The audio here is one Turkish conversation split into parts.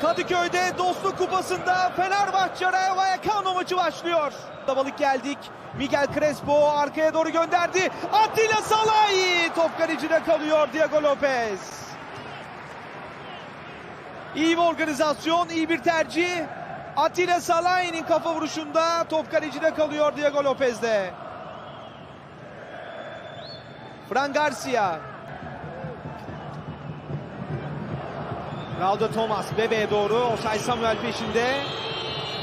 Kadıköy'de Dostluk Kupası'nda Fenerbahçe Rayo Vallecano maçı başlıyor. Balık geldik. Miguel Crespo arkaya doğru gönderdi. Attila Salahi top kalecide kalıyor Diego Lopez. İyi bir organizasyon, iyi bir tercih. Attila Salahi'nin kafa vuruşunda top kalecide kalıyor Diego Lopez'de. Fran Garcia. Raldo Thomas Bebe'ye doğru. Osay Samuel peşinde.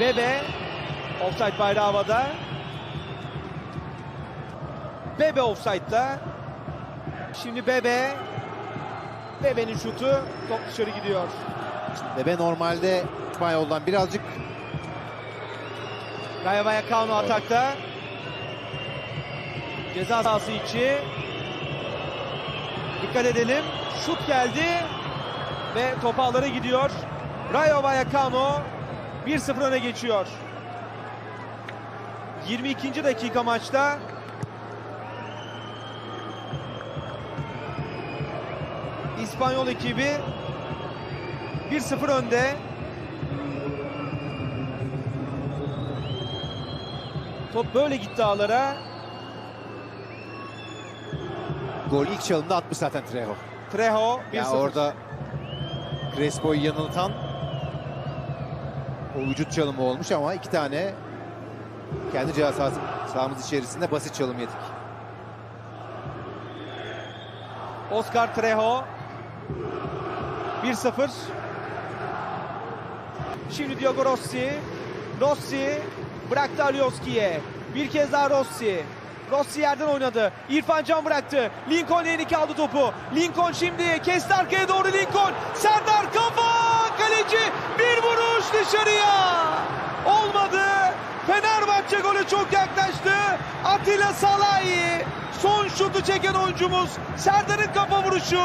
Bebe. Offside bayrağı havada. Bebe offside'da. Şimdi Bebe. Bebe'nin şutu. Top dışarı gidiyor. Bebe normalde İspanyol'dan birazcık Rayo Vallecano atakta. Ceza sahası içi. Dikkat edelim. Şut geldi. Ve top ağlara gidiyor. Rayo Vallecano 1-0 öne geçiyor. 22. dakika maçta. İspanyol ekibi 1-0 önde. Top böyle gitti ağlara. gol ilk çalımda atmış zaten Trejo. Trejo 1-0. Ya orada Crespo'yu yanıltan o vücut çalımı olmuş ama iki tane kendi sahası, sahamız içerisinde basit çalım yedik. Oscar Trejo 1-0. Şimdi Diogo Rossi. Rossi bıraktı Alioski'ye. Bir kez daha Rossi. Rossi yerden oynadı. İrfan Can bıraktı. Lincoln Yenike aldı topu. Lincoln şimdi kesti arkaya doğru Lincoln. Serdar kafa! Kaleci bir vuruş dışarıya. Olmadı. Fenerbahçe golü çok yaklaştı. Atilla Salahi son şutu çeken oyuncumuz. Serdar'ın kafa vuruşu.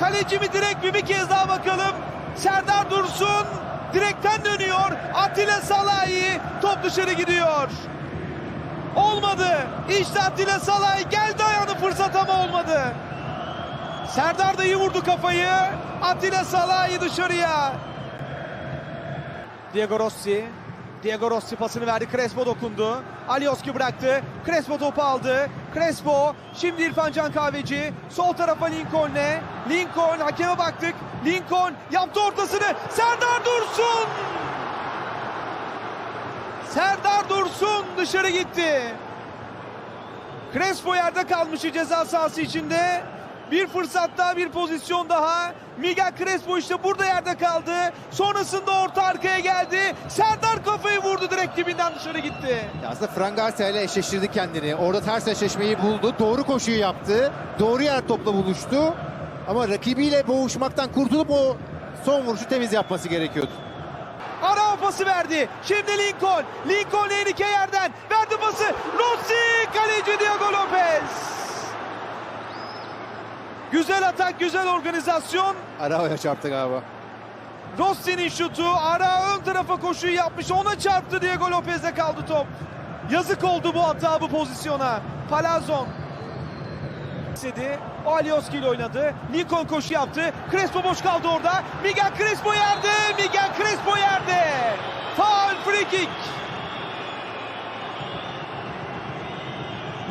Kaleci mi direkt mi bir kez daha bakalım. Serdar Dursun direkten dönüyor. Atilla Salahi top dışarı gidiyor. Olmadı. İşte Atilla Salahi geldi ayağını fırsat ama olmadı. Serdar da iyi vurdu kafayı. Atilla Salahi dışarıya. Diego Rossi. Diego Rossi pasını verdi. Crespo dokundu. Alioski bıraktı. Crespo topu aldı. Crespo. Şimdi İrfan Can Kahveci. Sol tarafa Lincoln'le. Lincoln hakeme baktık. Lincoln yaptı ortasını. Serdar Dursun. Serdar Dursun dışarı gitti. Crespo yerde kalmışı ceza sahası içinde. Bir fırsat daha, bir pozisyon daha. Miguel Crespo işte burada yerde kaldı. Sonrasında orta arkaya geldi. Serdar kafayı vurdu direkt dibinden dışarı gitti. Aslında Fran Garcia ile eşleştirdi kendini. Orada ters eşleşmeyi buldu. Doğru koşuyu yaptı. Doğru yer topla buluştu. Ama rakibiyle boğuşmaktan kurtulup o son vuruşu temiz yapması gerekiyordu. Ara pası verdi. Şimdi Lincoln. Lincoln Enrique yerden. Verdi pası. Rossi kaleci Diego Lopez. Güzel atak, güzel organizasyon. Arao'ya çarptı galiba. Rossi'nin şutu ara ön tarafa koşuyu yapmış. Ona çarptı Diego Lopez'e kaldı top. Yazık oldu bu hata bu pozisyona. Palazon. istedi. Alioski ile oynadı. Lincoln koşu yaptı. Crespo boş kaldı orada. Miguel Crespo yerde. Miguel. Kick.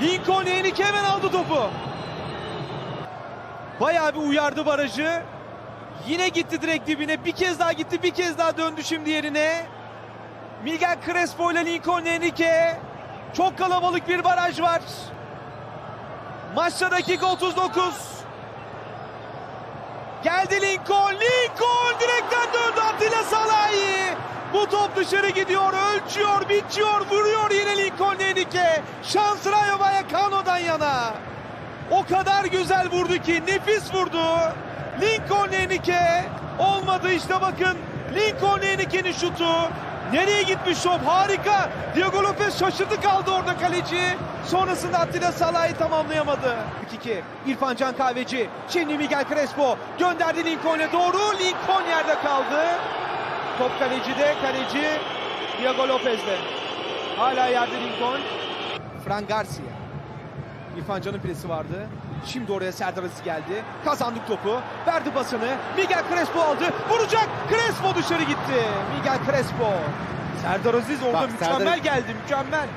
Lincoln Henrique hemen aldı topu. Bayağı bir uyardı barajı. Yine gitti direkt dibine. Bir kez daha gitti. Bir kez daha döndü şimdi yerine. Miguel Crespo ile Lincoln Henrique. Çok kalabalık bir baraj var. Maçta dakika 39. Geldi Lincoln. Lincoln direkten döndü Atilla Salahi. Bu top dışarı gidiyor. Ölçüyor, bitiyor, vuruyor yine Lincoln Henrique. Şans Rayo Vallecano'dan yana. O kadar güzel vurdu ki nefis vurdu. Lincoln Henrique olmadı işte bakın. Lincoln Henrique'nin şutu. Nereye gitmiş top? Harika. Diego Lopez şaşırdı kaldı orada kaleci. Sonrasında Attila Salahi tamamlayamadı. 2 İrfan Can Kahveci. Şimdi Miguel Crespo gönderdi Lincoln'e doğru. Lincoln yerde kaldı. Top kalecide. Kaleci Diego Lopez'de. Hala yerde Lincoln. Fran Garcia. İrfan Can'ın presi vardı. Şimdi oraya Serdar Aziz geldi. Kazandık topu. Verdi pasını. Miguel Crespo aldı. Vuracak. Crespo Crespo dışarı gitti. Miguel Crespo. Serdar Aziz orada Bak, mükemmel Serdar- geldi. Mükemmel.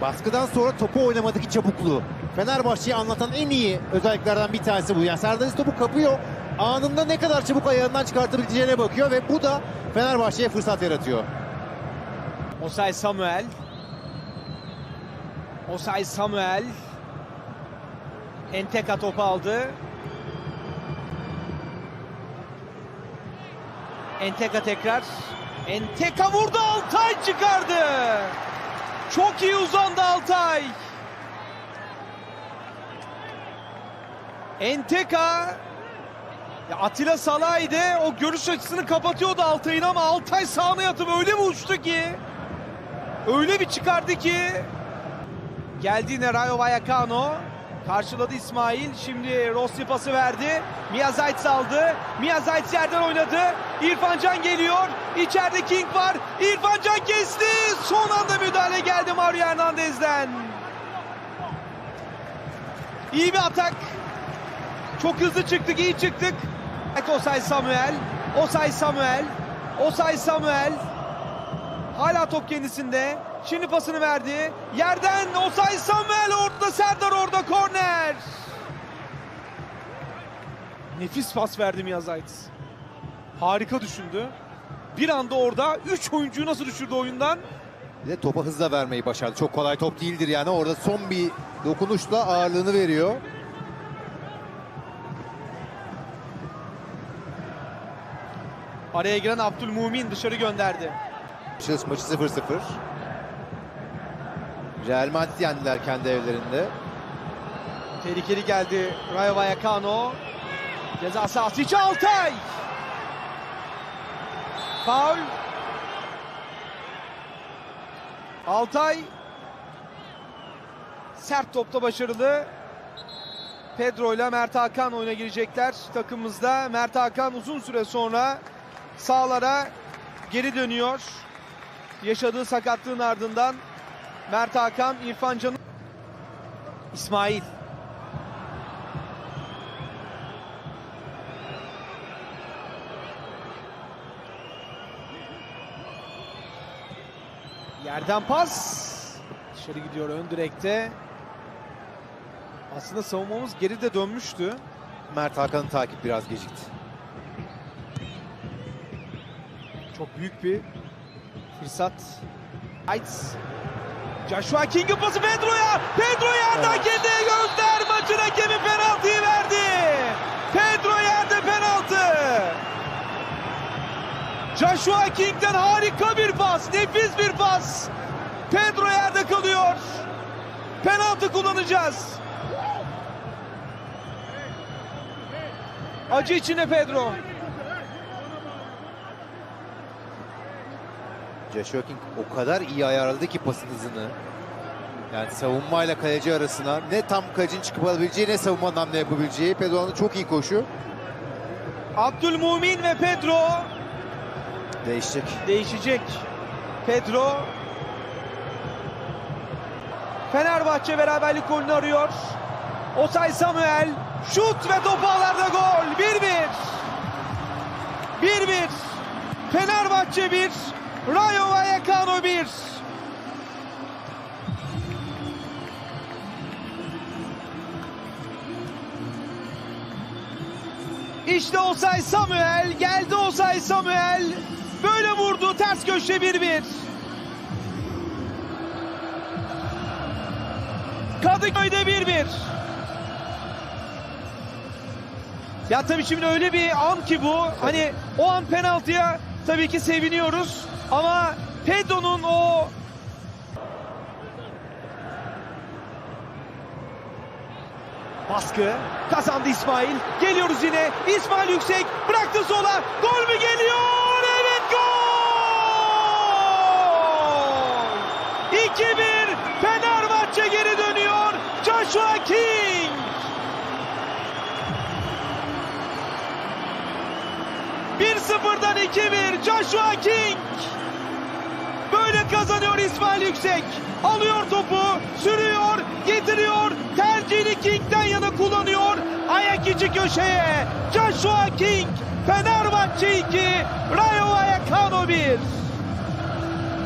Baskıdan sonra topu oynamadaki çabukluğu. Fenerbahçe'yi anlatan en iyi özelliklerden bir tanesi bu. Yani Serdar Aziz topu kapıyor. Anında ne kadar çabuk ayağından çıkartabileceğine bakıyor ve bu da Fenerbahçe'ye fırsat yaratıyor. Osay Samuel. Osay Samuel. Enteka topu aldı. Enteka tekrar. Enteka vurdu Altay çıkardı. Çok iyi uzandı Altay. Enteka ya Atilla Salah'ydı. O görüş açısını kapatıyordu Altay'ın ama Altay sağına yatıp öyle bir uçtu ki. Öyle bir çıkardı ki. Geldi yine Rayo Vallecano. Karşıladı İsmail. Şimdi Rossi pası verdi. Miyazayt aldı. Miyazayt yerden oynadı. İrfan Can geliyor. İçeride King var. İrfan Can kesti. Son anda müdahale geldi Mario Hernandez'den. İyi bir atak. Çok hızlı çıktık, iyi çıktık. Evet, Osay Samuel. Osay Samuel. Osay Samuel. Hala top kendisinde. Şimdi pasını verdi. Yerden Osay Samuel orada Serdar orada korner. Nefis pas verdi Miyazayt. Harika düşündü. Bir anda orada 3 oyuncuyu nasıl düşürdü oyundan? Bir de topa hızla vermeyi başardı. Çok kolay top değildir yani. Orada son bir dokunuşla ağırlığını veriyor. Araya giren Abdülmumin dışarı gönderdi. Maçı maçı 0-0. Real Madrid yendiler kendi evlerinde. Tehlikeli geldi Rayo Vallecano. Ceza sahası içi Altay. Faul. Altay. Sert topta başarılı. Pedro ile Mert Hakan oyuna girecekler takımımızda. Mert Hakan uzun süre sonra sağlara geri dönüyor. Yaşadığı sakatlığın ardından Mert Hakan, İrfan Can'ın İsmail. Yerden pas. Dışarı gidiyor ön direkte. Aslında savunmamız geride dönmüştü. Mert Hakan'ın takip biraz gecikti. Çok büyük bir fırsat. Heights. Joshua King'in pası Pedro'ya. Pedro yerden Evet. kendine gönder. Maçın hakemi penaltıyı verdi. Pedro yerde penaltı. Joshua King'den harika bir pas. Nefis bir pas. Pedro yerde kalıyor. Penaltı kullanacağız. Acı içinde Pedro. Joshua King o kadar iyi ayarladı ki pasın hızını. Yani savunmayla kaleci arasına ne tam kalecinin çıkıp alabileceği ne savunmanın hamle yapabileceği. Pedro'nun çok iyi koşu. Abdülmumin ve Pedro Değişecek. değişecek. Pedro Fenerbahçe beraberlik golünü arıyor. Osay Samuel şut ve top ağlarda gol. 1-1. 1-1. Fenerbahçe 1. Rayo Vallecano 1. İşte Osay Samuel. Geldi Osay Samuel. Böyle vurdu. Ters köşe 1-1. Kadıköy'de 1-1. Ya tabii şimdi öyle bir an ki bu. Hani o an penaltıya tabii ki seviniyoruz. Ama Pedro'nun o Baskı kazandı İsmail. Geliyoruz yine. İsmail yüksek bıraktı sola. Gol mü geliyor? Evet gol! 2-1 Fenerbahçe geri dönüyor. Joshua King. Bir sıfırdan 2-1 Joshua King. Kazanıyor İsmail Yüksek. Alıyor topu, sürüyor, getiriyor. Tercihini King'den yana kullanıyor. Ayak içi köşeye. Joshua King, Fenerbahçe 2, Rayo Vallecano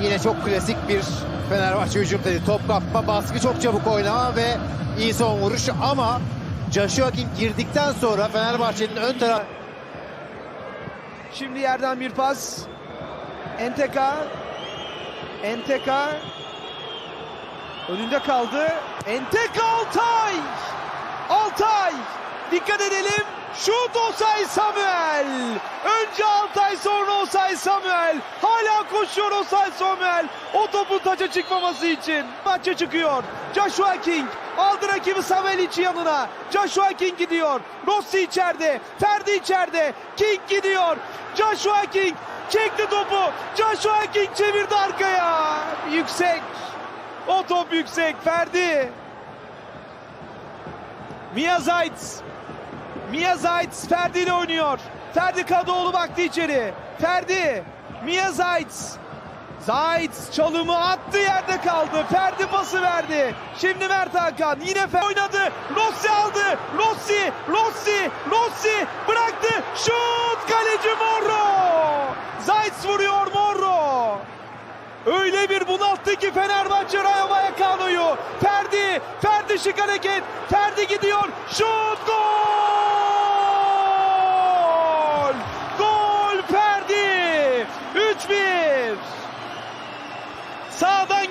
Yine çok klasik bir Fenerbahçe hücum tabii. Top kapma, baskı çok çabuk oynama ve iyi son vuruş ama Joshua King girdikten sonra Fenerbahçe'nin ön taraf Şimdi yerden bir pas. Enteka. Enteka. Önünde kaldı. Enteka Altay. Altay. Dikkat edelim. Şut Osay Samuel. Önce Altay sonra Osay Samuel. Hala koşuyor Osay Samuel. O topun taça çıkmaması için. Maça çıkıyor. Joshua King aldı rakibi Samuel içi yanına. Joshua King gidiyor. Rossi içeride. Ferdi içeride. King gidiyor. Joshua King çekti topu. Joshua King çevirdi arkaya. Yüksek. O top yüksek. Ferdi. Mia Zayt. Mia Zayt Ferdi ile oynuyor. Ferdi Kadıoğlu baktı içeri. Ferdi. Mia Zayt. Zayt çalımı attı yerde kaldı. Ferdi pası verdi. Şimdi Mert Hakan yine Ferdi oynadı. Rossi aldı. Rossi, Rossi, Rossi bıraktı. Şut kaleci Morro. Zayt vuruyor Morro. Öyle bir bunalttı ki Fenerbahçe Rayo Vallecano'yu. Ferdi, Ferdi şık hareket. Ferdi gidiyor. Şut gol Ferdi! 3-1.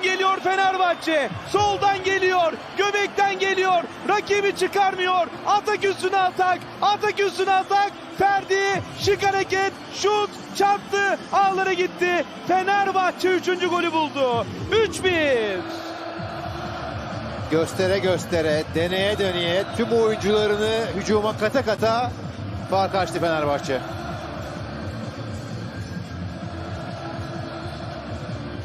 Geliyor Fenerbahçe. Soldan geliyor. Göbekten geliyor. Rakibi çıkarmıyor. Atak üstüne atak. Atak üstüne atak. Ferdi şık hareket. Şut çarptı. Ağlara gitti. Fenerbahçe 3. golü buldu. 3-1. göstere göstere, deneye deneye tüm oyuncularını hücuma kata kata fark açtı Fenerbahçe.